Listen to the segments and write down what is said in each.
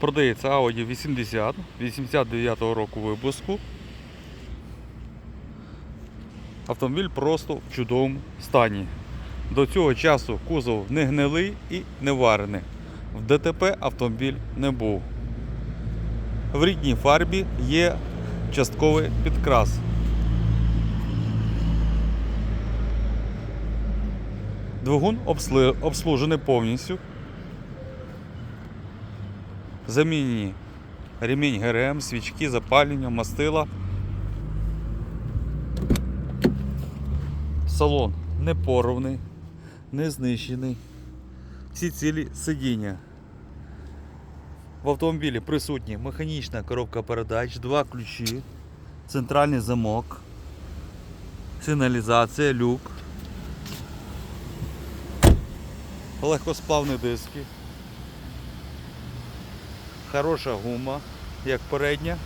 Продається Audi 80 89 року випуску. Автомобіль просто в чудовому стані. До цього часу кузов не гнилий і не варений. В ДТП автомобіль не був. В рідній фарбі є частковий підкрас. Двигун обслужений повністю. Замінені ремінь ГРМ, свічки, запалення, мастила. Салон не порваний, не знищений. Всі цілі сидіння. В автомобілі присутні механічна коробка передач, два ключі, центральний замок, сигналізація, люк, легкосплавні диски, хороша гума, як передня,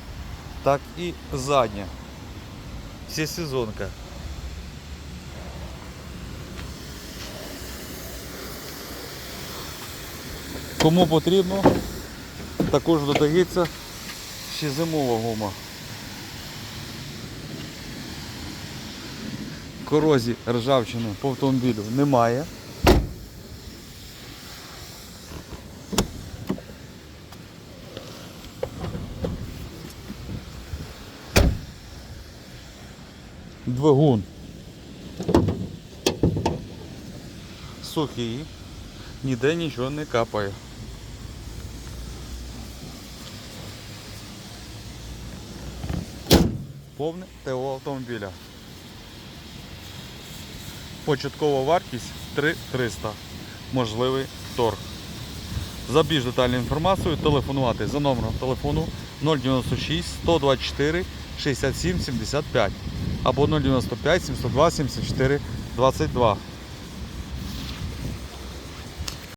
так і задня. Всесезонка. Кому потрібно, також додається ще зимова гума. Корозі ржавчини по автомобілю немає. Двигун. Сухий, ніде нічого не капає. Повне ТО автомобіля. Початкова вартість 3300. Можливий торг. За більш детальну інформацію телефонувати за номером телефону 096 124 67 75 або 095 702 74 22.